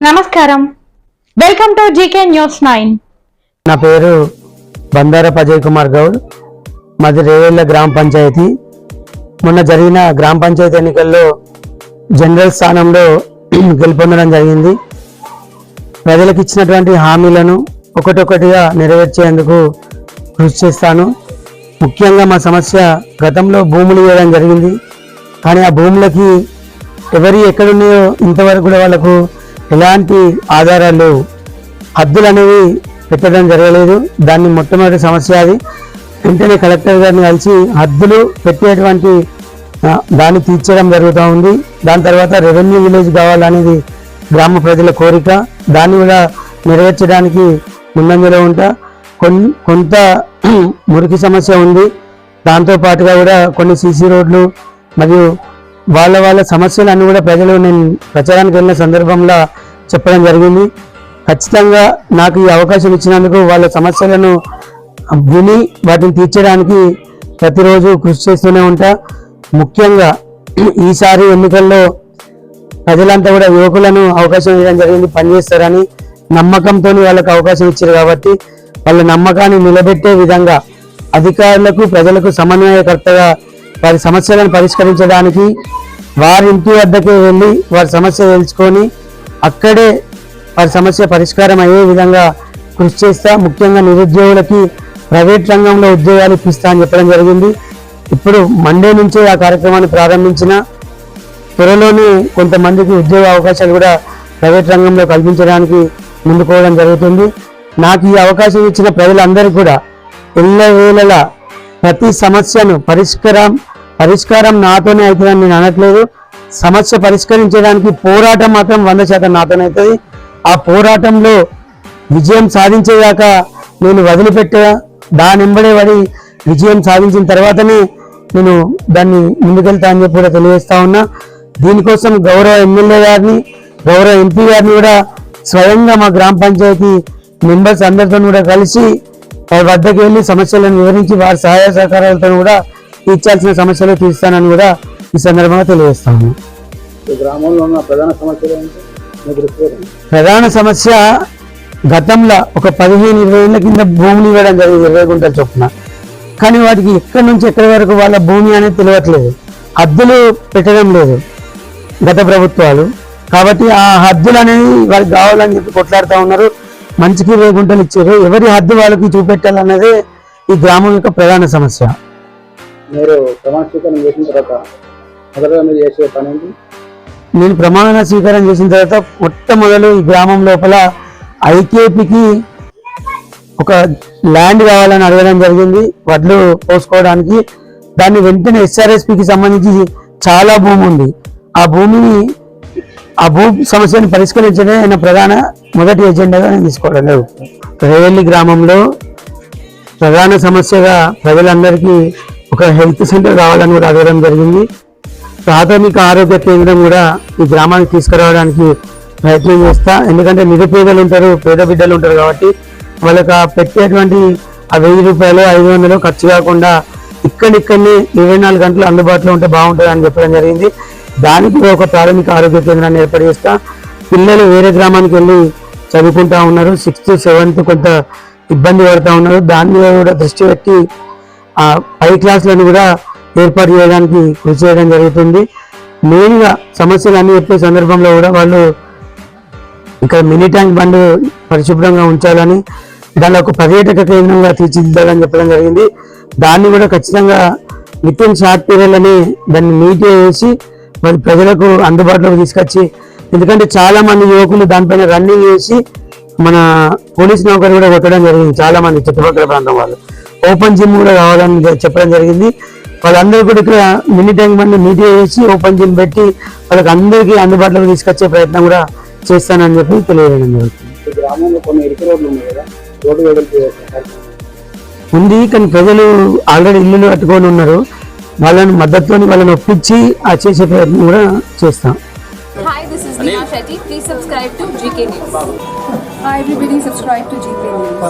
నమస్కారం. Welcome to GK news nine నా పేరు బందారప్ అజయ్ కుమార్ గౌడ్. మాది రేవేళ్ళ గ్రామ పంచాయతీ. మొన్న జరిగిన గ్రామ పంచాయతీ ఎన్నికల్లో జనరల్ స్థానంలో గెలుపొందడం జరిగింది. ప్రజలకు ఇచ్చినటువంటి హామీలను ఒకటొకటిగా నెరవేర్చేందుకు కృషి చేస్తాను. ముఖ్యంగా మా సమస్య గతంలో భూములు ఇవ్వడం జరిగింది. కానీ ఆ భూములకి ఎవరి ఎక్కడున్నాయో ఇంతవరకు కూడా వాళ్ళకు ఎలాంటి ఆధారాలు హద్దులు అనేవి పెట్టడం జరగలేదు. దాన్ని మొట్టమొదటి సమస్య అది. వెంటనే కలెక్టర్ గారిని కలిసి హద్దులు పెట్టేటువంటి దాన్ని తీర్చడం జరుగుతూ ఉంది. దాని తర్వాత రెవెన్యూ విలేజ్ కావాలనేది గ్రామ ప్రజల కోరిక. దాన్ని కూడా నెరవేర్చడానికి ముందంజలో ఉంటా. కొన్ కొంత మురికి సమస్య ఉంది. దాంతో పాటుగా కూడా కొన్ని సీసీ రోడ్లు మరియు వాళ్ళ వాళ్ళ సమస్యలన్నీ కూడా ప్రజలు నేను ప్రచారానికి వెళ్ళిన సందర్భంలో చెప్పడం జరిగింది. ఖచ్చితంగా నాకు ఈ అవకాశం ఇచ్చినందుకు వాళ్ళ సమస్యలను విని వాటిని తీర్చడానికి ప్రతిరోజు కృషి చేస్తూనే ఉంటా. ముఖ్యంగా ఈసారి ఎన్నికల్లో ప్రజలంతా కూడా యువకులను అవకాశం ఇవ్వడం జరిగింది పనిచేస్తారని నమ్మకంతో వాళ్ళకు అవకాశం ఇచ్చారు కాబట్టి వాళ్ళ నమ్మకాన్ని నిలబెట్టే విధంగా అధికారులకు ప్రజలకు సమన్వయకర్తగా వారి సమస్యలను పరిష్కరించడానికి వారి ఇంటి వద్దకే వెళ్ళి వారి సమస్య తెలుసుకొని అక్కడే వారి సమస్య పరిష్కారం అయ్యే విధంగా కృషి చేస్తా ముఖ్యంగా నిరుద్యోగులకి ప్రైవేట్ రంగంలో ఉద్యోగాలు ఇప్పిస్తా అని చెప్పడం జరిగింది. ఇప్పుడు మండే నుంచే ఆ కార్యక్రమాన్ని ప్రారంభించిన త్వరలోనే కొంతమందికి ఉద్యోగ అవకాశాలు కూడా ప్రైవేట్ రంగంలో కల్పించడానికి ముందుకోవడం జరుగుతుంది. నాకు ఈ అవకాశం ఇచ్చిన ప్రజలందరికీ కూడా ఎల్లవేళలా ప్రతి సమస్యను పరిష్కారం పరిష్కారం నాతోనే అవుతుందని నేను అనట్లేదు. సమస్య పరిష్కరించడానికి పోరాటం మాత్రం వంద శాతం నాతోనే అవుతుంది. ఆ పోరాటంలో విజయం సాధించేదాకా నేను వదిలిపెట్ట. దాని వెంబడే పడి విజయం సాధించిన తర్వాతనే నేను దాన్ని ముందుకెళ్తా అని చెప్పి కూడా తెలియజేస్తా ఉన్నా. దీనికోసం గౌరవ ఎమ్మెల్యే గారిని గౌరవ ఎంపీ గారిని కూడా స్వయంగా మా గ్రామ పంచాయతీ మెంబర్స్ అందరితో కూడా కలిసి వారి వద్దకు వెళ్ళి సమస్యలను వివరించి వారి సహాయ సహకారాలతో కూడా తీర్చాల్సిన సమస్యలు తీర్స్తానని కూడా ఈ సందర్భంగా తెలియజేస్తాను ఈ గ్రామంలో ఉన్న ప్రధాన సమస్యలు ప్రధాన సమస్య గతంలో ఒక పదిహేను ఇరవై ఏళ్ళ కింద భూములు ఇవ్వడం జరిగింది ఇరవై గుంటల చొప్పున. కానీ వాటికి ఎక్కడి నుంచి ఎక్కడి వరకు వాళ్ళ భూమి అనేది తెలియట్లేదు. హద్దులు పెట్టడం లేదు గత ప్రభుత్వాలు. కాబట్టి ఆ హద్దులు అనేవి వారికి కావాలని చెప్పి కొట్లాడుతూ ఉన్నారు. మంచికి ఇరవై గుంటలు ఇచ్చారు. ఎవరి హద్దు వాళ్ళకి చూపెట్టాలన్నదే ఈ గ్రామం యొక్క ప్రధాన సమస్య. మీరు ప్రమాణ స్వీకారం చేసిన తర్వాత మొదటగా మీరు చేసే పని ఏంటి? నేను ప్రమాణ స్వీకారం చేసిన తర్వాత మొట్టమొదలు ఈ గ్రామం లోపల ఐకేపీకి ఒక ల్యాండ్ కావాలని అడగడం జరిగింది. వడ్లు పోసుకోవడానికి. దాన్ని వెంటనే ఎస్ఆర్ఎస్పికి సంబంధించి చాలా భూమి ఉంది. ఆ భూమిని ఆ భూ సమస్యను పరిష్కరించడమే ఆయన ప్రధాన మొదటి ఎజెండాగా నేను తీసుకోవడం లేదు. రేవెల్లి గ్రామంలో ప్రధాన సమస్యగా ప్రజలందరికీ ఒక హెల్త్ సెంటర్ కావాలని కూడా అడగడం జరిగింది. ప్రాథమిక ఆరోగ్య కేంద్రం కూడా ఈ గ్రామానికి తీసుకురావడానికి ప్రయత్నం చేస్తా. ఎందుకంటే నిరుపేదలు ఉంటారు పేద బిడ్డలు ఉంటారు కాబట్టి వాళ్ళకి పెట్టేటువంటి ఆ వెయ్యి రూపాయలు ఐదు వందలు ఖర్చు కాకుండా ఇక్కడిక్కడనే ఇరవై నాలుగు గంటలు అందుబాటులో ఉంటే బాగుంటుంది అని చెప్పడం జరిగింది. దానికి ఒక ప్రాథమిక ఆరోగ్య కేంద్రాన్ని ఏర్పాటు చేస్తా. పిల్లలు వేరే గ్రామానికి వెళ్ళి చదువుకుంటా ఉన్నారు. సిక్స్త్ సెవెంత్ కొంత ఇబ్బంది పడుతూ ఉన్నారు. దాని మీద కూడా దృష్టి పెట్టి పై క్లాసులను కూడా ఏర్పాటు చేయడానికి కృషి చేయడం జరుగుతుంది. మెయిన్గా సమస్యలు అన్ని చెప్పే సందర్భంలో కూడా వాళ్ళు ఇక్కడ మినీ ట్యాంక్ బండ్ పరిశుభ్రంగా ఉంచాలని దాని ఒక పర్యాటక కేంద్రంగా తీర్చిదిద్దాలని చెప్పడం జరిగింది. దాన్ని కూడా ఖచ్చితంగా విత్ ఇన్ షార్ట్ పీరియడ్లోనే దాన్ని నీట్ చేసి మరి ప్రజలకు అందుబాటులోకి తీసుకొచ్చి ఎందుకంటే చాలా మంది యువకులు దానిపైన రన్నింగ్ చేసి మన పోలీస్ నౌకరు కూడా కొట్టడం జరిగింది. చాలా మంది చుట్టుపక్కల ప్రాంతం వాళ్ళు. ఓపెన్ జిమ్ కూడా కావాలని చెప్పడం జరిగింది వాళ్ళందరూ కూడా ఇక్కడ మినీ ట్యాంక్ బండ్ నీట్ చేసి ఓపెన్ జిమ్ పెట్టి వాళ్ళకి అందరికీ అందుబాటులోకి తీసుకొచ్చే ప్రయత్నం కూడా చేస్తానని చెప్పి తెలియజేయడం జరుగుతుంది ఈ గ్రామంలో కొన్ని ఇరుకు రోడ్లు ఉన్నాయి కదా రోడ్డు వెడల్పు చేసే కార్యక్రమం. ఉంది కానీ ప్రజలు ఆల్రెడీ ఇల్లులు కట్టుకొని ఉన్నారు వాళ్ళని మద్దతుని వాళ్ళని ఒప్పించి ఆ చేసే ప్రయత్నం కూడా చేస్తాం Hi, this is Neha Shetty. Please subscribe to GK News. Hi everybody, subscribe to GK News.